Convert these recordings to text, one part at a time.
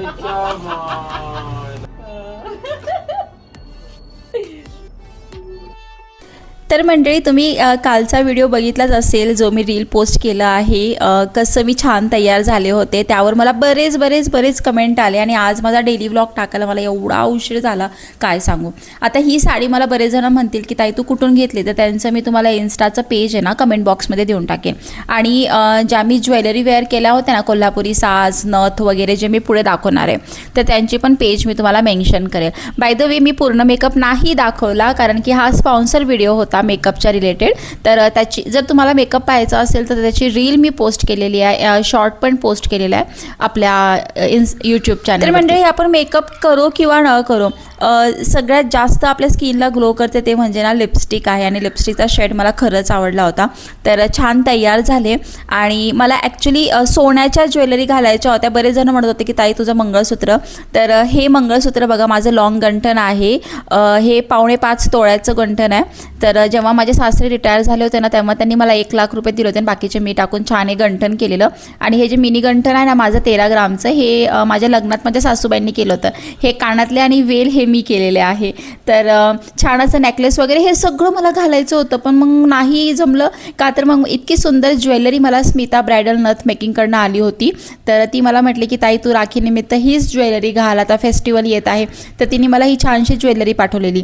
Ay, chama. तर मंडळी तुम्ही कालचा व्हिडिओ बघितलाच असेल जो मी रील पोस्ट केला आहे. कसं मी छान तयार झाले होते त्यावर मला बरेच बरेच बरेच कमेंट आले आणि आज माझा डेली व्लॉग टाकायला मला एवढा उशीर झाला काय सांगू. आता ही साडी मला बरेच जण म्हणतील की ताई तू कुठून घेतली? तर त्यांचं मी तुम्हाला इन्स्टाचं पेज आहे ना कमेंट बॉक्समध्ये देऊन टाकेन. आणि ज्या मी ज्वेलरी वेअर केल्या होत्या ना कोल्हापुरी साज नथ वगैरे जे मी पुढे दाखवणार आहे तर त्यांची पण पेज मी तुम्हाला मेन्शन करेल. बाय द वे मी पूर्ण मेकअप नाही दाखवला कारण की हा स्पॉन्सर व्हिडिओ होता. मेकअपच्या रिलेटेड. तर त्याची जर तुम्हाला मेकअप पाहायचा असेल तर त्याची रील मी पोस्ट केलेली आहे शॉर्ट पण पोस्ट केलेला आहे आपल्या इन्स यूट्यूब चॅनल तर मंडळी आपण मेकअप करो किंवा न करो सगळ्यात जास्त आपल्या स्किनला ग्लो करते ते म्हणजे ना लिपस्टिक आहे आणि लिपस्टिकचा शेड मला खरंच आवडला होता. तर छान तयार झाले आणि मला ॲक्च्युली सोन्याच्या ज्वेलरी घालायच्या होत्या. बरेच जण म्हणत होते की ताई तुझं मंगळसूत्र. तर हे मंगळसूत्र बघा माझं लॉंग गंठन आहे. हे पावणे पाच तोळ्याचं गंठन आहे. तर जेव्हा माझे सासरे रिटायर झाले होते ना तेव्हा त्यांनी मला एक लाख रुपये दिले होते आणि बाकीचे मी टाकून छान हे गंठन केलेलं. आणि हे जे मिनी गंठन आहे ना माझं तेरा ग्रामचं हे माझ्या लग्नात माझ्या सासूबाईंनी केलं होतं. हे कानातले आणि वेल हे मी केलेले आहे. तर छान असं नेकलेस वगैरे हे सगळं मला घालायचं होतं पण मग नाही जमलं. का तर मग इतकी सुंदर ज्वेलरी मला स्मिता ब्रायडल नथ मेकिंगकडनं आली होती. तर ती मला म्हटली की ताई तू राखीनिमित्त हीच ज्वेलरी घाल. आता फेस्टिवल येत आहे. तर तिने मला ही छानशी ज्वेलरी पाठवलेली.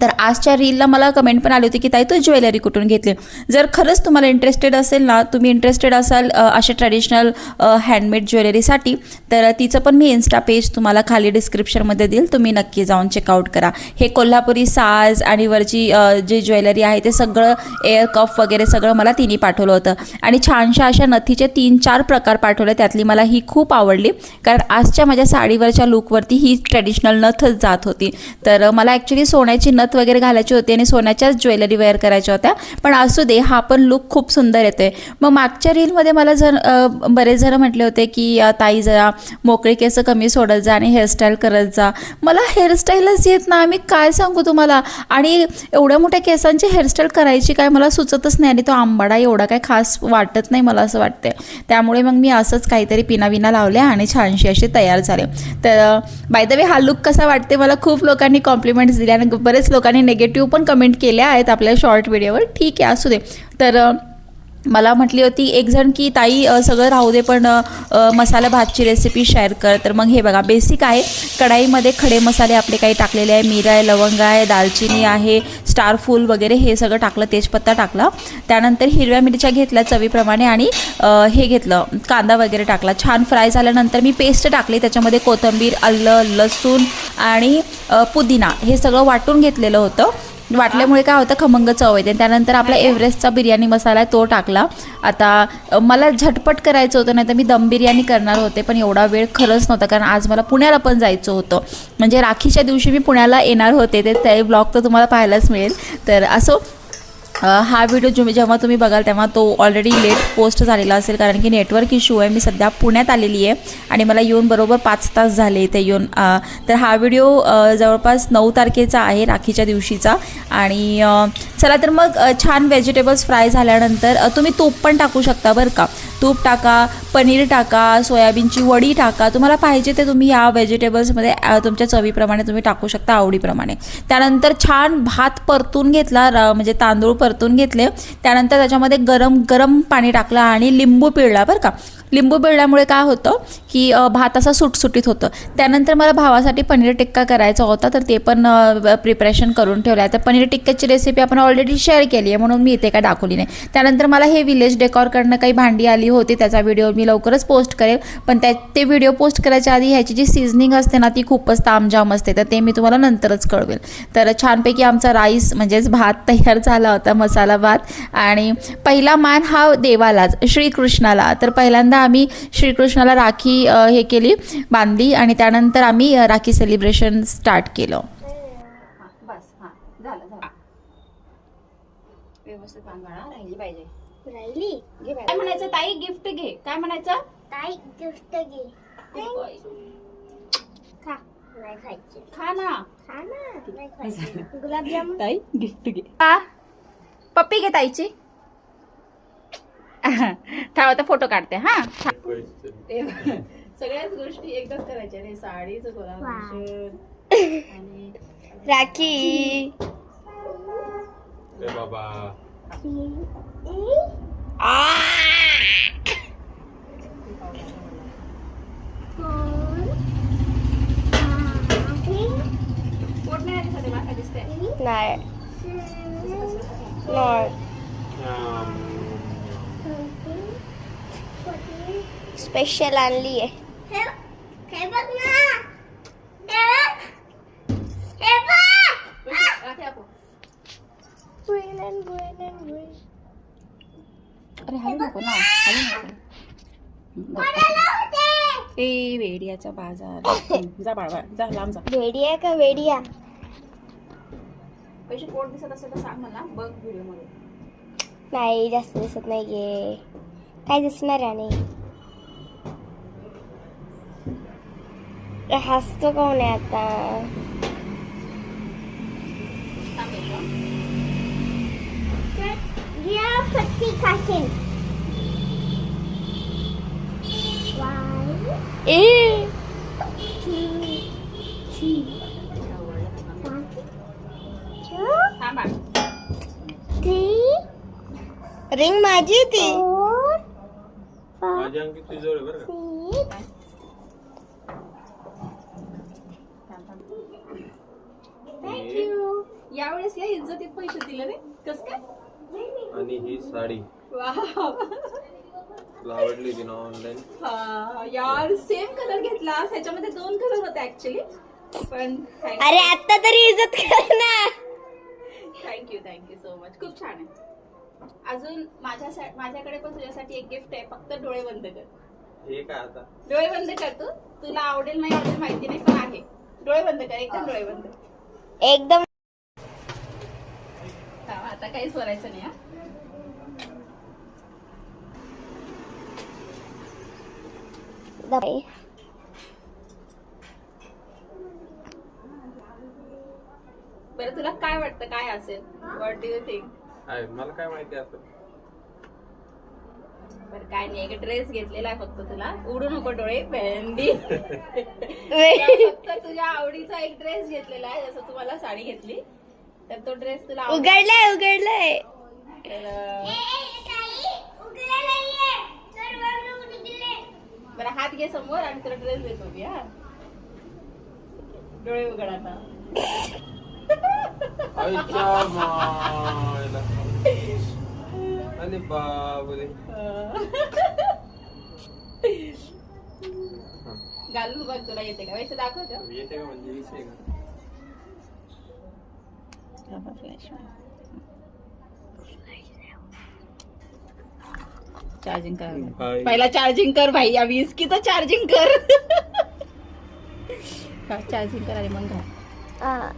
तर आजच्या रीलला मला कमेंट पण आली होती की ताई तू ज्वेलरी कुठून घेतली? जर खरंच तुम्हाला इंटरेस्टेड असेल ना तुम्ही इंटरेस्टेड असाल अशा ट्रॅडिशनल हँडमेड ज्वेलरीसाठी तर तिचं पण मी इन्स्टा पेज तुम्हाला खाली डिस्क्रिप्शनमध्ये देईल. तुम्ही नक्की जाऊन चेकआउट करा. हे कोल्हापुरी साज आणि वरची जी ज्वेलरी आहे ते सगळं एअर कफ वगैरे सगळं मला तिने पाठवलं होतं. आणि छानशा अशा नथीचे तीन चार प्रकार पाठवले. त्यातली मला ही खूप आवडली. कारण आजच्या माझ्या साडीवरच्या लुकवरती ही ट्रॅडिशनल नथच जात होती. तर मला ॲक्च्युली सोन्याची नथ वगैरे घालायची होती आणि सोन्याच्याच ज्वेलरी वेअर करायच्या होत्या. पण असू दे हा पण लुक खूप सुंदर येतोय. मग मागच्या रीलमध्ये मला जर बरेच जण म्हटले होते की ताई जरा मोकळे केस कमी सोडत जा आणि हेअरस्टाईल करत जा. मला हेअरस्टाईलच येत ना मी काय सांगू तुम्हाला? आणि एवढ्या मोठ्या केसांची हेअरस्टाईल करायची काय मला सुचतच नाही आणि तो आंबाडा एवढा काय खास वाटत नाही मला असं वाटतंय. त्यामुळे मग मी असंच काहीतरी पिनाविना लावल्या आणि छानशी अशी तयार झाले. तर बाय द वे हा लुक कसा वाटते मला खूप लोकांनी कॉम्प्लिमेंट्स दिले आणि बरेच लोकांनी निगेटिव्ह पण कमेंट केल्या आहेत आपल्या शॉर्ट व्हिडिओवर ठीक आहे असू दे. तर मला म्हटली होती एक जण की ताई सगळं राहू दे पण मसाला भातची रेसिपी शेअर कर. तर मग हे बघा बेसिक आहे. कढाईमध्ये खडे मसाले आपले काही टाकलेले आहे. मिरा आहे लवंग आहे दालचिनी आहे स्टार फूल वगैरे हे सगळं टाकलं तेजपत्ता टाकला. त्यानंतर हिरव्या मिरच्या घेतल्या चवीप्रमाणे आणि हे घेतलं कांदा वगैरे टाकला. छान फ्राय झाल्यानंतर मी पेस्ट टाकली. त्याच्यामध्ये कोथिंबीर आलं लसूण आणि पुदिना हे सगळं वाटून घेतलेलं होतं. वाटल्यामुळे काय होतं खमंग चव येते. त्यानंतर आपला एव्हरेस्टचा बिर्याणी मसाला आहे तो टाकला. आता मला झटपट करायचं होतं नाही तर मी दम बिर्याणी करणार होते पण एवढा वेळ खरंच नव्हता कारण आज मला पुण्याला पण जायचं होतं. म्हणजे राखीच्या दिवशी मी पुण्याला येणार होते ते ब्लॉग तर तुम्हाला पाहायलाच मिळेल. तर असो हा व्हिडिओ जेव्हा तुम्ही बघाल तेव्हा तो ऑलरेडी लेट पोस्ट झालेला असेल. कारण की नेटवर्क इश्यू आहे. मी सध्या पुण्यात आलेली आहे. आणि मला येऊन बरोबर पाच तास झाले इथे येऊन. तर हा व्हिडिओ जवळपास नऊ तारखेचा आहे राखीच्या दिवशीचा. आणि चला तर मग छान व्हेजिटेबल्स फ्राय झाल्यानंतर तुम्ही तूप पण टाकू शकता बरं का. तूप टाका पनीर टाका सोयाबीनची वडी टाका. तुम्हाला पाहिजे ते तुम्ही या व्हेजिटेबल्समध्ये तुमच्या चवीप्रमाणे तुम्ही टाकू शकता आवडीप्रमाणे. त्यानंतर छान भात परतून घेतला म्हणजे तांदूळ परतून घेतले. त्यानंतर त्याच्यामध्ये गरम गरम पाणी टाकलं आणि लिंबू पिळला बरं का. लिंबू पिळल्यामुळे काय होतं की भात असा सुटसुटीत होतं. त्यानंतर मला भावासाठी पनीर टिक्का करायचा होता तर ते पण प्रिपरेशन करून ठेवलं आहे तर पनीर टिक्क्याची रेसिपी आपण ऑलरेडी शेअर केली आहे म्हणून मी इथे काय दाखवली नाही. त्यानंतर मला हे विलेज डेकॉरकडनं काही भांडी आली होती त्याचा व्हिडिओ मी लवकरच पोस्ट करेल. पण त्या ते व्हिडिओ पोस्ट करायच्या आधी ह्याची जी सिझनिंग असते ना ती खूपच तामजाम असते. तर ते मी तुम्हाला नंतरच कळवेल. तर छानपैकी आमचा राईस म्हणजेच भात तयार झाला होता मसाला भात. आणि पहिला मान हा देवालाच श्रीकृष्णाला. तर पहिल्यांदा आम्ही श्रीकृष्णाला राखी हे केली बांधली आणि त्यानंतर आम्ही राखी सेलिब्रेशन स्टार्ट केलं. बस हा झालं झालं. व्यवस्थित बांधणार राहिली पाहिजे. राहिली. घे बाई. काय म्हणायचं ताई? गिफ्ट घे. काय म्हणायचं? ताई गिफ्ट घे. खा. नाही खायचे. खा ना. खा ना. नाही खायचे. गुलाबजामुन? ताई गिफ्ट घे. का पप्पी घे ताईची. थांब आता फोटो काढते हा. सगळ्याच गोष्टी एकदाच करायच्या नाही साडीचं आणि राखी. बाबा. नाही. नाही स्पेशल आणली आहे अरे हलू नको ना. हलू नको. ए वेडियाचा बाजार. जा बाळा जा लांब जा. वेडिया का वेडिया? पैसे पोट दिसत असेल तर सांग मला. बघ व्हिडिओमध्ये. नाही जास्त दिसत नाहीये. काय दिसणार आहे हसतो कोण आहे आता. ए रिंग माझी ती माझी अंकित तुझी जवळ आहे बरं का थांब, थांब. हे यावेळेस या इज्जतीत पैसे दिले रे. कस काय? आणि ही साडी. तुला आवडली होती ना ऑनलाईन हा, यार सेम कलर घेतला. त्याच्यामध्ये दोन कलर होते ऍक्च्युली पण अरे आता तरी इज्जत कर ना. थँक्यू थँक्यू सो मच खूप छान आहे. अजून माझ्या माझ्याकडे पण तुझ्यासाठी एक गिफ्ट आहे. फक्त डोळे बंद कर. हे काय आता? डोळे बंद कर तू. तुला आवडेल नाही आवडेल माहिती नाही पण आहे. डोळे बंद कर. एकदम डोळे बंद कर. एकदम आता काहीच बोलायचं नाही हा. दबाई. बरं तुला काय वाटतं काय असेल? व्हॉट डू यू थिंक आहे मला काय माहिती असं बरं काय नाही एक ड्रेस घेतलेला आहे फक्त तुला. उडू नको डोळे भेंडी. वे- फक्त तुझ्या आवडीचा एक ड्रेस घेतलेला आहे जसं तू मला साडी घेतली. तर तो ड्रेस तुला. उघडलंय उघडलंय. बरं हात घे समोर आणि तुला ड्रेस देतो मी हा. डोळे उघड आता. आणि बाबरे घालून बघ तुला येते का? वैसे दाखवतो येते का म्हणजे विषय का? चार्जिंग कर. पहिला चार्जिंग कर भाई अभी इसकी तो चार्जिंग कर. चार्जिंग कर आणि मग घाल.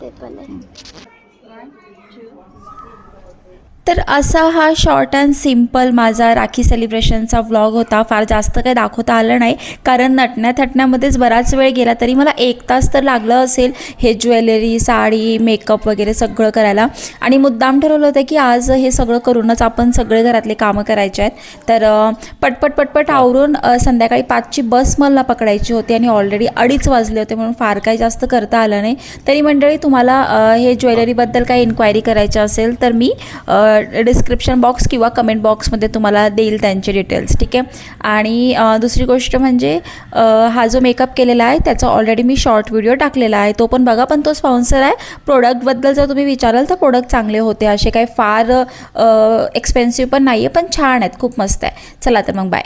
ते पण आहे. तर असा हा शॉर्ट अँड सिंपल माझा राखी सेलिब्रेशनचा व्लॉग होता. फार जास्त काही दाखवता आलं नाही. कारण नटण्या थटण्यामध्येच बराच वेळ गेला तरी मला एक तास तर लागलं असेल. हे ज्वेलरी साडी मेकअप वगैरे सगळं करायला. आणि मुद्दाम ठरवलं होतं की आज हे सगळं करूनच आपण सगळे घरातले कामं करायचे आहेत. तर पटपट पटपट आवरून अ, संध्याकाळी पाचची बस मला पकडायची होती आणि ऑलरेडी अडीच वाजले होते म्हणून फार काही जास्त करता आलं नाही. तरी मंडळी तुम्हाला हे ज्वेलरीबद्दल काही इन्क्वायरी करायची असेल तर मी डिस्क्रिप्शन बॉक्स किंवा कमेंट बॉक्समध्ये तुम्हाला देईल त्यांचे डिटेल्स ठीक आहे? आणि दुसरी गोष्ट म्हणजे हा जो मेकअप केलेला आहे त्याचा ऑलरेडी मी शॉर्ट व्हिडिओ टाकलेला आहे. तो पण बघा पण तो स्पॉन्सर आहे. प्रोडक्टबद्दल जर तुम्ही विचाराल तर प्रोडक्ट चांगले होते. असे काही फार एक्सपेन्सिव्ह पण नाही आहे पण छान आहेत. खूप मस्त आहे. चला तर मग बाय